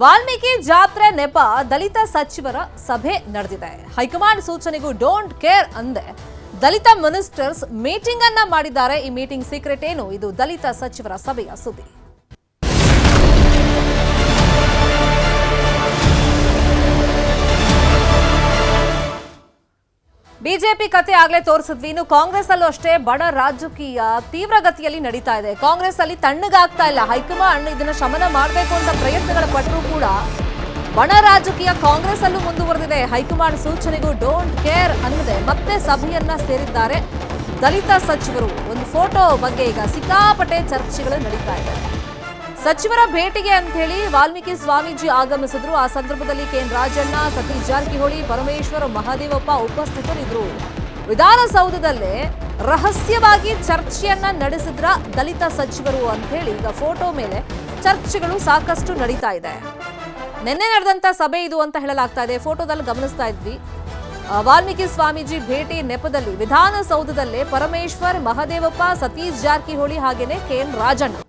ವಾಲ್ಮೀಕಿ ಜಾತ್ರೆ ನೆಪ ದಲಿತ ಸಚಿವರ ಸಭೆ ನಡೆದಿದೆ. ಹೈಕಮಾಂಡ್ ಸೂಚನೆಗೂ ಡೋಂಟ್ ಕೇರ್ ಅಂದೆ. ದಲಿತ ಮಿನಿಸ್ಟರ್ಸ್ ಮೀಟಿಂಗ್ ಅನ್ನ ಮಾಡಿದ್ದಾರೆ. ಈ ಮೀಟಿಂಗ್ ಸೀಕ್ರೆಟ್ ಏನು? ಇದು ದಲಿತ ಸಚಿವರ ಸಭೆಯ ಸುದ್ದಿ. ಬಿಜೆಪಿ ಕತೆ ಆಗ್ಲೇ ತೋರಿಸಿದ್ವಿ. ಇನ್ನು ಕಾಂಗ್ರೆಸ್ ಅಲ್ಲೂ ಅಷ್ಟೇ ಬಡ ರಾಜಕೀಯ ತೀವ್ರಗತಿಯಲ್ಲಿ ನಡೀತಾ ಇದೆ. ಕಾಂಗ್ರೆಸ್ ಅಲ್ಲಿ ತಣ್ಣಗಾಗ್ತಾ ಇಲ್ಲ. ಹೈಕಮಾಂಡ್ ಇದನ್ನ ಶಮನ ಮಾಡಬೇಕು ಅಂತ ಪ್ರಯತ್ನಗಳ ಪಟ್ಟರೂ ಕೂಡ ಬಣ ರಾಜಕೀಯ ಕಾಂಗ್ರೆಸ್ ಅಲ್ಲೂ ಮುಂದುವರೆದಿದೆ. ಹೈಕಮಾಂಡ್ ಸೂಚನೆಗೂ ಡೋಂಟ್ ಕೇರ್ ಅನ್ನದೆ. ಮತ್ತೆ ಸಭೆಯನ್ನ ಸೇರಿದ್ದಾರೆ ದಲಿತ ಸಚಿವರು. ಒಂದು ಫೋಟೋ ಬಗ್ಗೆ ಈಗ ಸಿಕ್ಕಾಪಟ್ಟೆ ಚರ್ಚೆಗಳು ನಡೀತಾ ಇದೆ. ಸಚಿವರ ಭೇಟಿಗೆ ಅಂತ ಹೇಳಿ ವಾಲ್ಮೀಕಿ ಸ್ವಾಮೀಜಿ ಆಗಮಿಸಿದ್ರು. ಆ ಸಂದರ್ಭದಲ್ಲಿ ಕೆಎನ್ ರಾಜಣ್ಣ, ಸತೀಶ್ ಜಾರಕಿಹೊಳಿ, ಪರಮೇಶ್ವರ, ಮಹಾದೇವಪ್ಪ ಉಪಸ್ಥಿತರಿದ್ರು. ವಿಧಾನಸೌಧದಲ್ಲೇ ರಹಸ್ಯವಾಗಿ ಚರ್ಚೆಯನ್ನ ನಡೆಸಿದ್ರ ದಲಿತ ಸಚಿವರು ಅಂತ ಹೇಳಿ ಈಗ ಫೋಟೋ ಮೇಲೆ ಚರ್ಚೆಗಳು ಸಾಕಷ್ಟು ನಡೀತಾ ಇದೆ. ನಿನ್ನೆ ನಡೆದಂತ ಸಭೆ ಇದು ಅಂತ ಹೇಳಲಾಗ್ತಾ ಇದೆ. ಫೋಟೋದಲ್ಲಿ ಗಮನಿಸ್ತಾ ಇದ್ವಿ. ವಾಲ್ಮೀಕಿ ಸ್ವಾಮೀಜಿ ಭೇಟಿ ನೆಪದಲ್ಲಿ ವಿಧಾನಸೌಧದಲ್ಲೇ ಪರಮೇಶ್ವರ್, ಮಹದೇವಪ್ಪ, ಸತೀಶ್ ಜಾರಕಿಹೊಳಿ ಹಾಗೇನೆ ಕೆಎನ್ ರಾಜಣ್ಣ.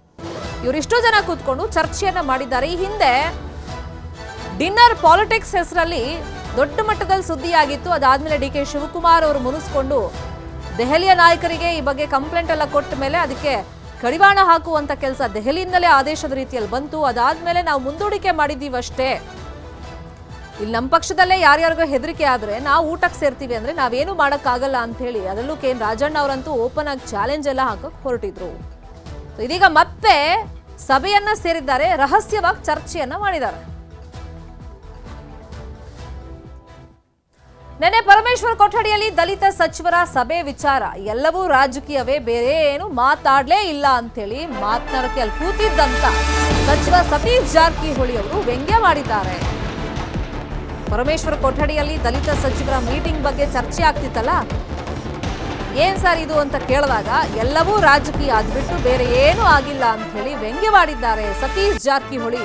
ಇವರಿಷ್ಟು ಜನ ಕೂತ್ಕೊಂಡು ಚರ್ಚೆಯನ್ನ ಮಾಡಿದ್ದಾರೆ. ಈ ಹಿಂದೆ ಡಿನ್ನರ್ ಪಾಲಿಟಿಕ್ಸ್ ಹೆಸರಲ್ಲಿ ದೊಡ್ಡ ಮಟ್ಟದಲ್ಲಿ ಸುದ್ದಿಯಾಗಿತ್ತು. ಅದಾದ್ಮೇಲೆ ಡಿ ಕೆ ಶಿವಕುಮಾರ್ ಅವರು ಮುನಿಸ್ಕೊಂಡು ದೆಹಲಿಯ ನಾಯಕರಿಗೆ ಈ ಬಗ್ಗೆ ಕಂಪ್ಲೇಂಟ್ ಎಲ್ಲ ಕೊಟ್ಟ ಮೇಲೆ ಅದಕ್ಕೆ ಕಡಿವಾಣ ಹಾಕುವಂತ ಕೆಲಸ ದೆಹಲಿಯಿಂದಲೇ ಆದೇಶದ ರೀತಿಯಲ್ಲಿ ಬಂತು. ಅದಾದ್ಮೇಲೆ ನಾವು ಮುಂದೂಡಿಕೆ ಮಾಡಿದ್ದೀವಷ್ಟೇ. ಇಲ್ಲಿ ನಮ್ಮ ಪಕ್ಷದಲ್ಲೇ ಯಾರ್ಯಾರಿಗೂ ಹೆದರಿಕೆ ಆದರೆ ನಾವು ಊಟಕ್ಕೆ ಸೇರ್ತೀವಿ ಅಂದರೆ ನಾವೇನು ಮಾಡೋಕ್ಕಾಗಲ್ಲ ಅಂತ ಅದರಲ್ಲೂ ಕೆ ಎನ್ ರಾಜಣ್ಣ ಅವರಂತೂ ಓಪನ್ ಆಗಿ ಚಾಲೆಂಜ್ ಎಲ್ಲ ಹಾಕಕ್ಕೆ ಹೊರಟಿದ್ರು. ಇದೀಗ ಮತ್ತೆ ಸಭೆಯನ್ನ ಸೇರಿದ್ದಾರೆ, ರಹಸ್ಯವಾಗಿ ಚರ್ಚೆಯನ್ನ ಮಾಡಿದ್ದಾರೆ. ನೆನೆ ಪರಮೇಶ್ವರ್ ಕೊಠಡಿಯಲ್ಲಿ ದಲಿತ ಸಚಿವರ ಸಭೆ ವಿಚಾರ. ಎಲ್ಲವೂ ರಾಜಕೀಯವೇ, ಬೇರೆ ಏನು ಮಾತಾಡ್ಲೇ ಇಲ್ಲ ಅಂತೇಳಿ ಮಾತನಾಡಕ್ಕೆ ಅಲ್ಲಿ ಕೂತಿದ್ದಂತ ಸಚಿವ ಸತೀಶ್ ಜಾರಕಿಹೊಳಿ ಅವರು ವ್ಯಂಗ್ಯ ಮಾಡಿದ್ದಾರೆ. ಪರಮೇಶ್ವರ್ ಕೊಠಡಿಯಲ್ಲಿ ದಲಿತ ಸಚಿವರ ಮೀಟಿಂಗ್ ಬಗ್ಗೆ ಚರ್ಚೆ ಆಗ್ತಿತ್ತಲ್ಲ? ಏನ್ ಸರ್ ಇದು ಅಂತ ಕೇಳಿದಾಗ, ಎಲ್ಲವೂ ರಾಜಕೀಯ ಆದ್ಬಿಟ್ಟು ಬೇರೆ ಏನೂ ಆಗಿಲ್ಲ ಅಂತ ಹೇಳಿ ವ್ಯಂಗ್ಯವಾಡಿದ್ದಾರೆ ಸತೀಶ್ ಜಾರಕಿಹೊಳಿ.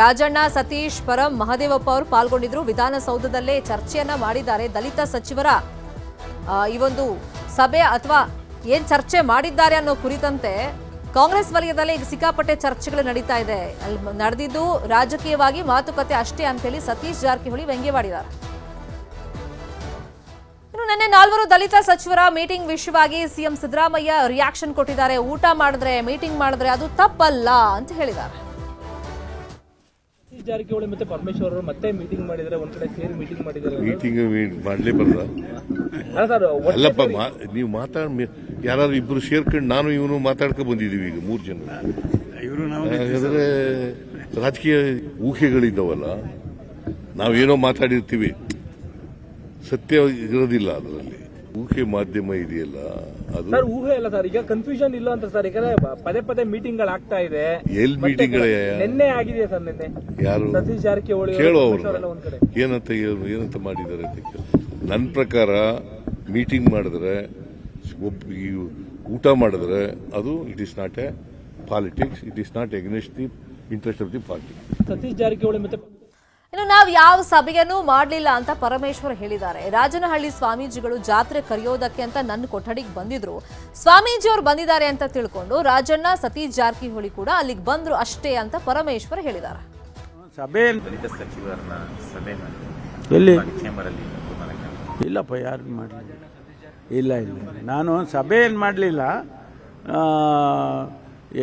ರಾಜಣ್ಣ, ಸತೀಶ್, ಪರಂ, ಮಹದೇವಪ್ಪ ಅವರು ಪಾಲ್ಗೊಂಡಿದ್ರು. ವಿಧಾನಸೌಧದಲ್ಲೇ ಚರ್ಚೆಯನ್ನ ಮಾಡಿದ್ದಾರೆ ದಲಿತ ಸಚಿವರ ಈ ಒಂದು ಸಭೆ ಅಥವಾ ಏನ್ ಚರ್ಚೆ ಮಾಡಿದ್ದಾರೆ ಅನ್ನೋ ಕುರಿತಂತೆ ಕಾಂಗ್ರೆಸ್ ವಲಯದಲ್ಲಿ ಈಗ ಸಿಕ್ಕಾಪಟ್ಟೆ ಚರ್ಚೆಗಳು ನಡೀತಾ ಇದೆ. ಅಲ್ಲಿ ನಡೆದಿದ್ದು ರಾಜಕೀಯವಾಗಿ ಮಾತುಕತೆ ಅಷ್ಟೇ ಅಂತೇಳಿ ಸತೀಶ್ ಜಾರಕಿಹೊಳಿ ವ್ಯಂಗ್ಯವಾಡಿದ್ದಾರೆ. ನಿನ್ನೆ ನಾಲ್ವರು ದಲಿತ ಸಚಿವರ ಮೀಟಿಂಗ್ ವಿಷಯವಾಗಿ ಸಿಎಂ ಸಿದ್ದರಾಮಯ್ಯ ರಿಯಾಕ್ಷನ್ ಕೊಟ್ಟಿದ್ದಾರೆ. ಊಟ ಮಾಡಿದ್ರೆ ಮೀಟಿಂಗ್ ಮಾಡಿದ್ರೆ ಅದು ತಪ್ಪಲ್ಲ ಅಂತ ಹೇಳಿದ್ದಾರೆ. ಜಾರಕಿಹೊಳಿ ಮತ್ತೆ ಪರಮೇಶ್ವರ ಅವರು ಮತ್ತೆ ಮೀಟಿಂಗ್ ಮಾಡಿದ್ರೆ ಒಂದ್ ಕಡೆ ಸೇರಿ ಮೀಟಿಂಗ್ ಮಾಡಿದ್ದಾರೆ. ಮೀಟಿಂಗ್ ಮಾಡಲೇ ಬರಲ್ಲ ಅಲ್ಲ ಸರ್ ಅಲ್ಲಪ್ಪ ಮಾ- ನೀವು ಮಾತಾಡ್ ಯಾರು ಇಬ್ರು ಸೇರ್ಕೊಂಡು ನಾನು ಇವನು ಮಾತಾಡ್ಕೊ ಬಂದಿದೀವಿ ಈಗ ಮೂರು ಜನ. ಇವರು ಹಾಗಾದ್ರೆ ರಾಜಕೀಯ ಊಹೆಗಳಿದ್ದಾವಲ್ಲ ನಾವೇನೋ ಮಾತಾಡಿರ್ತೀವಿ. ಸತ್ಯ ಇರೋದಿಲ್ಲ ಅದರಲ್ಲಿ. ಊಹೆ ಮಾಧ್ಯಮ ಇದೆಯಲ್ಲ? ಅದು ಸರ್ ಊಹೆ ಇಲ್ಲ ಸರ್. ಈಗ ಕನ್ಫ್ಯೂಷನ್ ಇಲ್ಲ ಅಂತ ಸರ್. ಯಾಕಂದ್ರೆ ಪದೇ ಪದೇ ಮೀಟಿಂಗ್ಗಳು ಆಗ್ತಾ ಇದೆ. ಎಲ್ಲಿ ಮೀಟಿಂಗ್ ನಿನ್ನೆ ಆಗಿದೆ ಸರ್ ನಿನ್ನೆ. ಯಾರು? ಸತೀಶ್ ಜಾರಕಿಹೊಳಿ ಕೇಳೋ ಏನಂತ ಏನು- ಏನಂತ ಮಾಡಿದ್ದಾರೆ ಅಂತ ನನ್ನ ಪ್ರಕಾರ ಮೀಟಿಂಗ್ ಮಾಡಿದ್ರೆ ಒಬ್ಬ ಊಟ ಮಾಡಿದ್ರೆ ಅದು it is not a politics it is not against the interest of the party Satish Jarkiholi ಮತ್ತೆ ಇನ್ನು ನಾವು ಯಾವ ಸಭೆಯನ್ನು ಮಾಡಲಿಲ್ಲ ಅಂತ ಪರಮೇಶ್ವರ್ ಹೇಳಿದ್ದಾರೆ. ರಾಜನಹಳ್ಳಿ ಸ್ವಾಮೀಜಿಗಳು ಜಾತ್ರೆ ಕರೆಯೋದಕ್ಕೆ ಅಂತ ನನ್ನ ಕೊಠಡಿಗೆ ಬಂದಿದ್ರು. ಸ್ವಾಮೀಜಿ ಅವರು ಬಂದಿದ್ದಾರೆ ಅಂತ ತಿಳ್ಕೊಂಡು ರಾಜಣ್ಣ ಸತೀಶ್ ಜಾರಕಿಹೊಳಿ ಕೂಡ ಅಲ್ಲಿಗೆ ಬಂದ್ರು ಅಷ್ಟೇ ಅಂತ ಪರಮೇಶ್ವರ್ ಹೇಳಿದ್ದಾರೆ. ಸಭೆ ಎಲ್ಲಿ? ಇಲ್ಲಪ್ಪ ಯಾರು ಮಾಡಲಿಲ್ಲ. ಇಲ್ಲ ಇಲ್ಲ ನಾನು ಸಭೆ ಏನು ಮಾಡಲಿಲ್ಲ.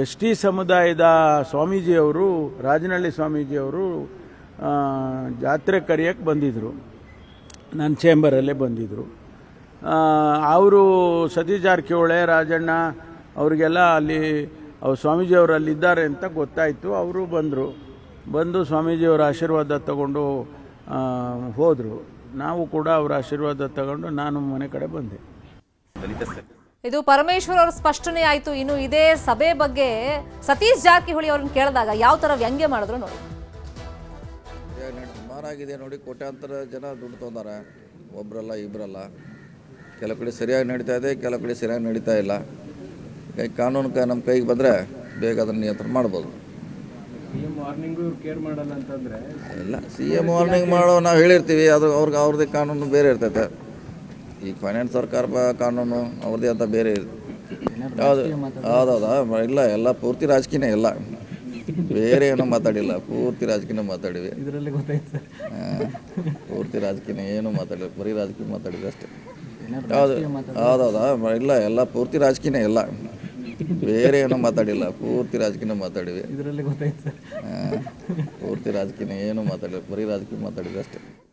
ಎಸ್ ಟಿ ಸಮುದಾಯದ ಸ್ವಾಮೀಜಿಯವರು ರಾಜನಹಳ್ಳಿ ಸ್ವಾಮೀಜಿಯವರು ಜಾತ್ರೆ ಕರೆಯೋಕ್ಕೆ ಬಂದಿದ್ದರು ನನ್ನ ಚೇಂಬರಲ್ಲೇ ಬಂದಿದ್ದರು ಅವರು ಸತೀಶ್ ಜಾರಕಿಹೊಳೆ ರಾಜಣ್ಣ ಅವರಿಗೆಲ್ಲ ಅಲ್ಲಿ ಅವ್ರು ಸ್ವಾಮೀಜಿಯವರು ಅಲ್ಲಿದ್ದಾರೆ ಅಂತ ಗೊತ್ತಾಯಿತು. ಅವರು ಬಂದರು. ಬಂದು ಸ್ವಾಮೀಜಿಯವರ ಆಶೀರ್ವಾದ ತಗೊಂಡು ಹೋದರು. ನಾವು ಕೂಡ ಅವರ ಆಶೀರ್ವಾದ ತಗೊಂಡು ನಾನು ಮನೆ ಕಡೆ ಬಂದೆ. ಇದು ಪರಮೇಶ್ವರ್ ಅವ್ರ ಸ್ಪಷ್ಟನೆ ಆಯಿತು. ಇನ್ನು ಇದೇ ಸಭೆ ಬಗ್ಗೆ ಸತೀಶ್ ಜಾರಕಿಹೊಳಿ ಅವ್ರನ್ನ ಕೇಳಿದಾಗ ಯಾವ ಥರ ವ್ಯಂಗ್ಯ ಮಾಡಿದ್ರು ನೋಡಿ. ಸುಮಾರಾಗಿದೆ ನೋಡಿ ಕೋಟ್ಯಾಂತರ ಜನ ದುಡ್ಡು ತೊಂದರೆ ಒಬ್ರಲ್ಲ ಇಬ್ಬರಲ್ಲ ಕೆಲವು ಕಡೆ ಸರಿಯಾಗಿ ನಡೀತಾ ಇದೆ ಕೆಲವು ಕಡೆ ಸರಿಯಾಗಿ ನಡೀತಾ ಇಲ್ಲ. ಕೈ ಕಾನೂನು ಕ ನಮ್ಮ ಕೈಗೆ ಬಂದರೆ ಬೇಗ ಅದನ್ನು ನಿಯಂತ್ರಣ ಮಾಡ್ಬೋದು. ಸಿಎಂ ವಾರ್ನಿಂಗು ಕೇರ್ ಮಾಡಲ್ಲ ಅಂತಂದ್ರೆ? ಇಲ್ಲ ಸಿ ಎಂ ವಾರ್ನಿಂಗ್ ಮಾಡೋ ನಾವು ಹೇಳಿರ್ತೀವಿ ಅದು ಅವ್ರಿಗೆ ಅವ್ರದ್ದೇ ಕಾನೂನು ಬೇರೆ ಇರ್ತೈತೆ. ಈಗ ಫೈನಾನ್ಸ್ ಸರ್ಕಾರ ಬ- ಕಾನೂನು ಅವ್ರದ್ದೇ ಅಂತ ಬೇರೆ ಇರ್ತದೆ ಹೌದು ಹೌದೌದಾ ಇಲ್ಲ ಎಲ್ಲ ಪೂರ್ತಿ ರಾಜಕೀಯನೇ ಇಲ್ಲ. ಬೇರೆ ಏನೋ ಮಾತಾಡಿಲ್ಲ ಪೂರ್ತಿ ರಾಜಕೀಯ ಮಾತಾಡಿವಿ ಇದರಲ್ಲಿ ಗೊತ್ತಾಯ್ತು ಸರ್. ಪೂರ್ತಿ ರಾಜಕೀಯ ಏನು ಮಾತಾಡಿಲ್ಲ ಬರೀ ರಾಜಕೀಯ ಮಾತಾಡಿದೆ ಅಷ್ಟೇ. ಯಾವುದು ಹೌದೌದಾ ಇಲ್ಲ ಎಲ್ಲ ಪೂರ್ತಿ ರಾಜಕೀಯ ಇಲ್ಲ ಬೇರೆ ಏನೋ ಮಾತಾಡಿಲ್ಲ ಪೂರ್ತಿ ರಾಜಕೀಯ ಮಾತಾಡಿವಿ ಇದರಲ್ಲಿ ಗೊತ್ತಾಯ್ತು ಸರ್. ಪೂರ್ತಿ ರಾಜಕೀಯ ಏನೂ ಮಾತಾಡಿಲ್ಲ ಬರೀ ರಾಜಕೀಯ ಮಾತಾಡಿದೆ ಅಷ್ಟೇ.